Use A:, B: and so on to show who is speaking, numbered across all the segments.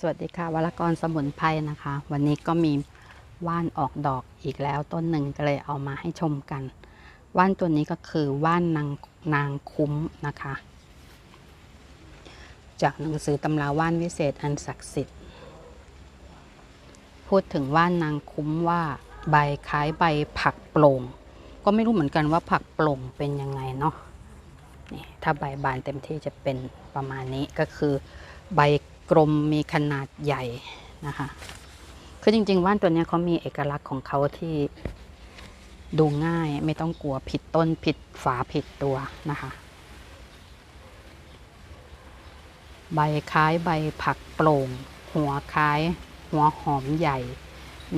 A: สวัสดีค่ะวรกรสมุนไพรนะคะ วันนี้ก็มีว่านออกดอกอีกแล้วต้นหนึ่งก็เลยเอามาให้ชมกัน ว่านตัวนี้ก็คือว่านนางนางคุ้มนะคะ จากหนังสือตำราว่านวิเศษอันศักดิ์สิทธิ์ พูดถึงว่านนางคุ้มว่าใบคล้ายใบผักโปร่ง ก็ไม่รู้เหมือนกันว่าผักโปร่งเป็นยังไงเนาะนี่ถ้าใบบานเต็มที่จะเป็นประมาณนี้ก็คือใบ กลมมีขนาดใหญ่นะคะคือจริง ๆ ว่านตัวนี้เขามีเอกลักษณ์ของเขาที่ดูง่ายไม่ต้องกลัวผิดต้นผิดฝาผิดตัวนะคะ ใบคล้ายใบผักโปร่ง หัวคล้าย หัวหอมใหญ่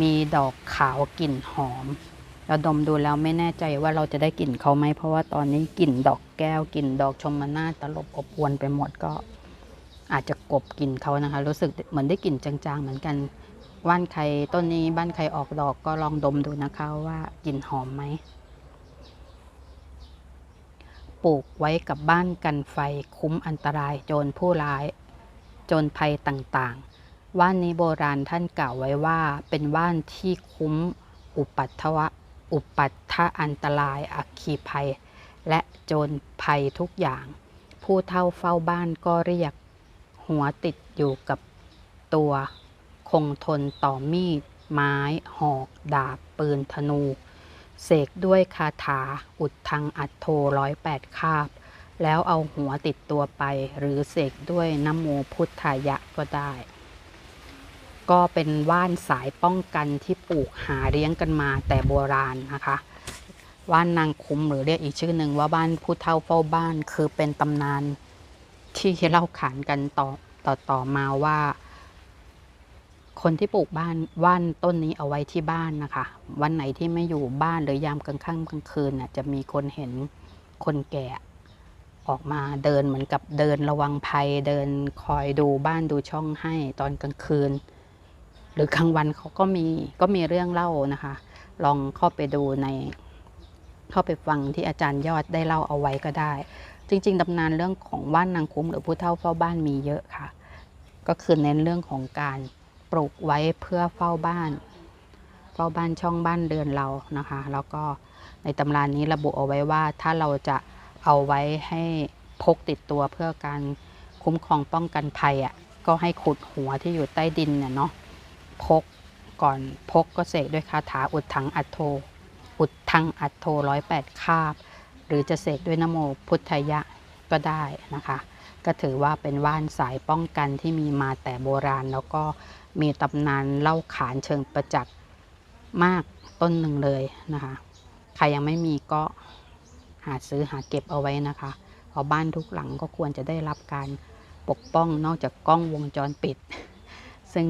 A: มีดอกขาวกลิ่นหอมเราดมดูแล้วไม่แน่ใจว่าเราจะได้กลิ่นเขาไหมเพราะว่าตอนนี้กลิ่นดอกแก้วกลิ่นดอกชมนาตลบอบอวนไปหมดก็ อาจจะกบกลิ่นเขานะคะ รู้สึกเหมือนได้กลิ่นจางๆ เหมือนกันว่านใครต้นนี้บ้านใครออกดอกก็ลองดมดูนะคะว่ากลิ่นหอมไหมปลูกไว้กับบ้านกันไฟคุ้มอันตรายโจรผู้ร้าย โจรภัยต่างๆ ว่านนี้โบราณท่านกล่าวไว้ว่าเป็นว่านที่คุ้มอุปัตถวะอุปัตถะอันตรายอัคคีภัย และโจรภัยทุกอย่าง ผู้เท่าเฝ้าบ้านก็เรียก หัวติดอยู่กับตัว คงทนต่อมีด ไม้ หอก ดาบ ปืนธนู เสกด้วยคาถา อุดทังอัดโทร้อยแปดคาบ แล้วเอาหัวติดตัวไป หรือเสกด้วยนโมพุทธายะก็ได้ ก็เป็นว่านสายป้องกันที่ปลูกหาเลี้ยงกันมาแต่โบราณนะคะว่านนางคุ้มหรือเรียกอีกชื่อหนึ่งว่าบ้านผู้เฒ่าเฝ้าบ้านคือเป็นตำนาน ที่เล่าขานกันต่อต่อต่อมาว่า คนที่ปลูกบ้านว่านต้นนี้เอาไว้ที่บ้านนะคะ วันไหนที่ไม่อยู่บ้านหรือยามกลางค่ำกลางคืนน่ะจะมีคนเห็นคนแก่ออกมาเดินเหมือนกับเดินระวังภัยเดินคอยดูบ้านดูช่องให้ตอนกลางคืน หรือกลางวันเขาก็มีก็มีเรื่องเล่านะคะ ลองเข้าไปดูใน เข้าไปฟังที่อาจารย์ยอดได้เล่าเอาไว้ก็ได้ จริงๆตำนานเรื่องของว่านนางคุ้มหรือผู้เฒ่าเฝ้าบ้านมีเยอะค่ะ ก็คือเน้นเรื่องของการปลูกไว้เพื่อเฝ้าบ้าน เฝ้าบ้านช่องบ้านเรือนเรานะคะ แล้วก็ในตำรานี้ระบุเอาไว้ว่าถ้าเราจะเอาไว้ให้พกติดตัวเพื่อการคุ้มครองป้องกันภัยอะก็ให้ขุดหัวที่อยู่ใต้ดินเนี่ยเนาะพกก่อนพกก็เสกด้วยคาถาอุดถังอัดโท อุดทังอัดโทร้อยแปดคาบ หรือจะเสกด้วยนโมพุทธยะก็ได้นะคะ ก็ถือว่าเป็นว่านสายป้องกันที่มีมาแต่โบราณ แล้วก็มีตำนานเล่าขานเชิงประจักษ์มากต้นหนึ่งเลยนะคะ ใครยังไม่มีก็หาซื้อหาเก็บเอาไว้นะคะเพราะบ้านทุกหลังก็ควรจะได้รับการปกป้องนอกจากกล้องวงจรปิด ซึ่ง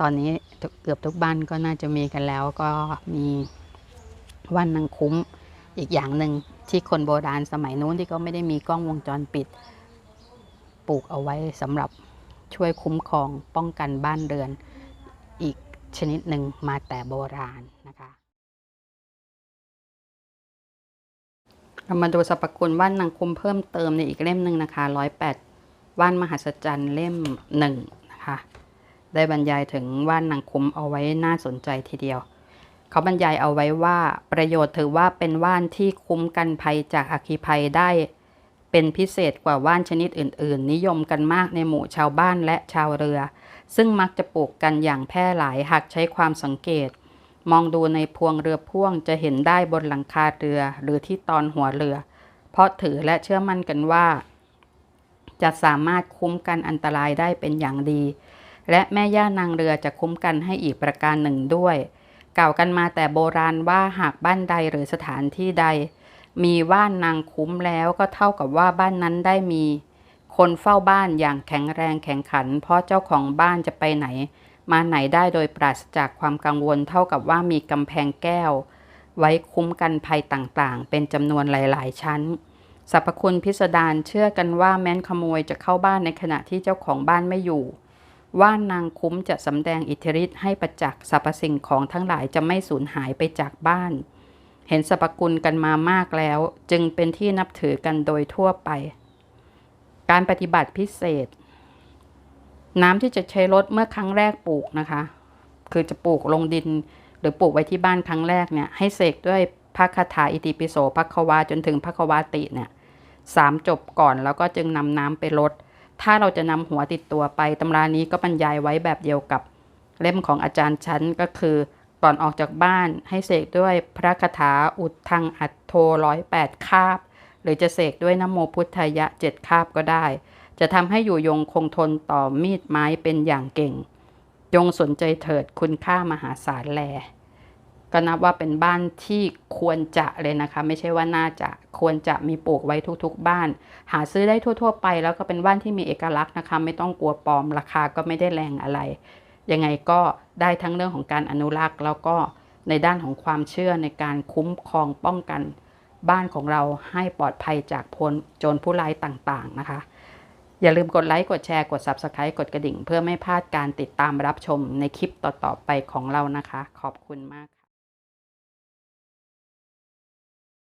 A: ตอนนี้เกือบทุกบ้านก็น่าจะมีกันแล้วก็มีว่านนางคุ้มอีกอย่างหนึ่ง ที่คนโบราณสมัยนู้นที่เขาไม่ได้มีกล้องวงจรปิด ปลูกเอาไว้สำหรับช่วยคุ้มครองป้องกันบ้านเรือน อีกชนิดหนึ่งมาแต่โบราณนะคะเรามาดูสรรพคุณว่านนางคุมเพิ่มเติมในอีกเล่มหนึ่งนะคะร้อยแปดว่านมหัศจรรย์เล่มหนึ่งนะคะ ได้บรรยายถึงว่านนางคุมเอาไว้น่าสนใจทีเดียว เขาบรรยายเอาไว้ว่าประโยชน์ถือว่าเป็นว่านที่คุ้มกันภัยจากอัคคีภัยได้ เป็นพิเศษกว่าว่านชนิดอื่น ๆ นิยมกันมากในหมู่ชาวบ้านและชาวเรือ ซึ่งมักจะปลูกกันอย่างแพร่หลายหากใช้ความสังเกต มองดูในพวงเรือพ่วงจะเห็นได้บนหลังคาเรือหรือที่ตอนหัวเรือ เพราะถือและเชื่อมั่นกันว่า จะสามารถคุ้มกันอันตรายได้เป็นอย่างดี และแม่ย่านางเรือจะคุ้มกันให้อีกประการหนึ่งด้วย กล่าวกันมาแต่โบราณว่าหากบ้านใดหรือสถานที่ใด มีว่านนางคุ้มแล้วก็เท่ากับว่าบ้านนั้นได้มี คนเฝ้าบ้านอย่างแข็งแรงแข็งขัน เพราะเจ้าของบ้านจะไปไหน มาไหนได้โดยปราศจากความกังวลเท่ากับว่ามีกำแพงแก้ว ไว้คุ้มกันภัยต่างๆ เป็นจำนวนหลาย ๆ ชั้นสรรพคุณพิสดารเชื่อกันว่าแม้นขโมยจะเข้าบ้านในขณะที่เจ้าของบ้านไม่อยู่ ว่านนางคุ้มจะสำแดงอิทธิฤทธิ์ให้ประจักษ์สรรพสิ่งของทั้งหลายจะไม่สูญหายไปจากบ้าน เห็นสรรพคุณกันมามากแล้ว จึงเป็นที่นับถือกันโดยทั่วไป การปฏิบัติพิเศษ น้ำที่จะใช้รดเมื่อครั้งแรกปลูกนะคะ คือจะปลูกลงดิน หรือปลูกไว้ที่บ้านครั้งแรกเนี่ยให้เสกด้วยพระคาถาอิติปิโสพระควาจนถึงพระควาติเนี่ยสามจบก่อนแล้วก็จึงนำน้ำไปรด ถ้าเราจะนำหัวติดตัวไปตำรานี้ก็บรรยายไว้แบบเดียวกับ เล่มของอาจารย์ชั้นก็คือ ก่อนออกจากบ้านให้เสกด้วยพระคาถาอุดทังอัตโทร้อยแปดคาบ หรือจะเสกด้วยนโมพุทธยะเจ็ดคาบก็ได้ จะทำให้อยู่ยงคงทนต่อมีดไม้เป็นอย่างเก่งยงสนใจเถิดคุณค่ามหาศาลแล ก็นับว่าเป็นบ้านที่ควรจะเลยนะคะ ไม่ใช่ว่าน่าจะควรจะมีปลูกไว้ทุกๆ บ้าน หาซื้อได้ทั่ว ๆ ไป แล้วก็เป็นบ้านที่มีเอกลักษณ์นะคะ ไม่ต้องกลัวปลอมราคาก็ไม่ได้แรงอะไร ยังไงก็ได้ทั้งเรื่องของการอนุรักษ์แล้วก็ในด้านของความเชื่อในการคุ้มครองป้องกัน บ้านของเราให้ปลอดภัยจากพลโจรผู้ร้ายต่างๆนะคะ อย่าลืมกดไลค์กดแชร์กด Subscribe กดกระดิ่ง เพื่อไม่พลาดการติดตามรับชมในคลิปต่อๆไปของเรานะคะ ขอบคุณมาก